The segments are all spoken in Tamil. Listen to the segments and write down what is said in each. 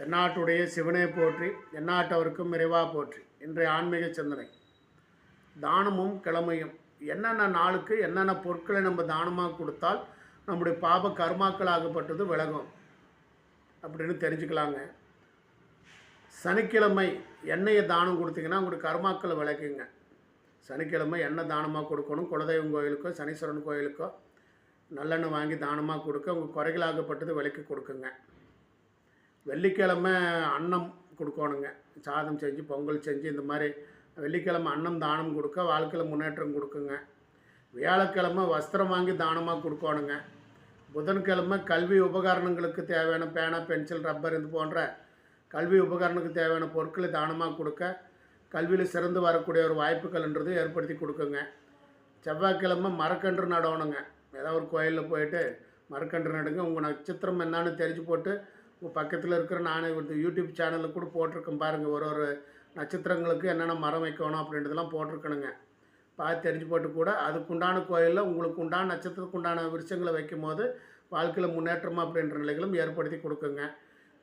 தென்னாட்டுடைய சிவனை போற்றி எந்நாட்டவருக்கும் இறைவா போற்றி. இன்றைய ஆன்மீக சிந்தனை. தானமும் கிழமையும். என்னென்ன நாளுக்கு என்னென்ன பொருட்களை நம்ம தானமாக கொடுத்தால் நம்முடைய பாப கர்மாக்களாகப்பட்டது விலகும் அப்படின்னு தெரிஞ்சுக்கலாங்க. சனிக்கிழமை எண்ணெயை தானம் கொடுத்தீங்கன்னா உங்களுடைய கர்மாக்களை விளக்குங்க. சனிக்கிழமை எண்ணெய் தானமாக கொடுக்கணும். குலதெய்வம் கோயிலுக்கோ சனீஸ்வரன் கோயிலுக்கோ நல்லெண்ணெய் வாங்கி தானமாக கொடுக்க உங்கள் குறைகளாகப்பட்டது விலைக்கு கொடுக்குங்க. வெள்ளிக்கிழமை அன்னம் கொடுக்கணுங்க. சாதம் செஞ்சு பொங்கல் செஞ்சு இந்த மாதிரி வெள்ளிக்கிழமை அன்னம் தானம் கொடுக்க வாழ்க்கையில் முன்னேற்றம் கொடுக்குங்க. வியாழக்கிழமை வஸ்திரம் வாங்கி தானமாக கொடுக்கணுங்க. புதன்கிழமை கல்வி உபகரணங்களுக்கு தேவையான பேனா பென்சில் ரப்பர் இது போன்ற கல்வி உபகரணத்துக்கு தேவையான பொருட்களை தானமாக கொடுக்க கல்வியில் சிறந்து வரக்கூடிய ஒரு வாய்ப்புகள்ன்றது ஏற்படுத்தி கொடுக்குங்க. செவ்வாய்க்கிழமை மரக்கன்று நடணுங்க. ஏதாவது ஒரு கோயிலில் போயிட்டு மரக்கன்று நடுங்க. உங்கள் நட்சத்திரம் என்னன்னு தெரிஞ்சு போட்டு உங்கள் பக்கத்தில் இருக்கிற நான் வந்து யூடியூப் சேனலில் கூட போட்டிருக்கேன் பாருங்கள் ஒரு ஒரு நட்சத்திரங்களுக்கு என்னென்ன மரம் வைக்கணும் அப்படின்றதெல்லாம் போட்டிருக்கணுங்க. பார்த்து தெரிஞ்சு போட்டு கூட அதுக்குண்டான கோயிலில் உங்களுக்கு உண்டான நட்சத்திரத்துக்கு உண்டான விருஷங்களை வைக்கும் போது வாழ்க்கையில் முன்னேற்றம் அப்படின்ற நிலைகளும் ஏற்படுத்தி கொடுக்குங்க.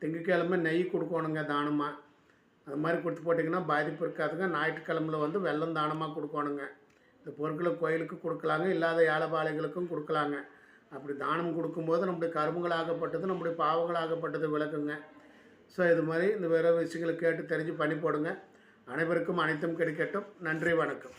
திங்கக்கிழமை நெய் கொடுக்கணுங்க தானமாக அது மாதிரி கொடுத்து போட்டிங்கன்னா பாதிப்பு இருக்காதுங்க. ஞாயிற்றுக்கிழமையில் வந்து வெள்ளம் தானமாக கொடுக்கணுங்க. இந்த பொருட்களை கோயிலுக்கு கொடுக்கலாங்க. இல்லாத ஏழைபாளைகளுக்கும் கொடுக்கலாங்க. அப்படி தானம் கொடுக்கும்போது நம்முடைய கருமங்களாகப்பட்டது நம்முடைய பாவங்களாகப்பட்டது விளக்குங்க. ஸோ இது மாதிரி இந்த வேறு விஷயங்களை கேட்டு தெரிஞ்சு பண்ணி போடுங்க. அனைவருக்கும் அனைத்தும் கிடைக்கட்டும். நன்றி வணக்கம்.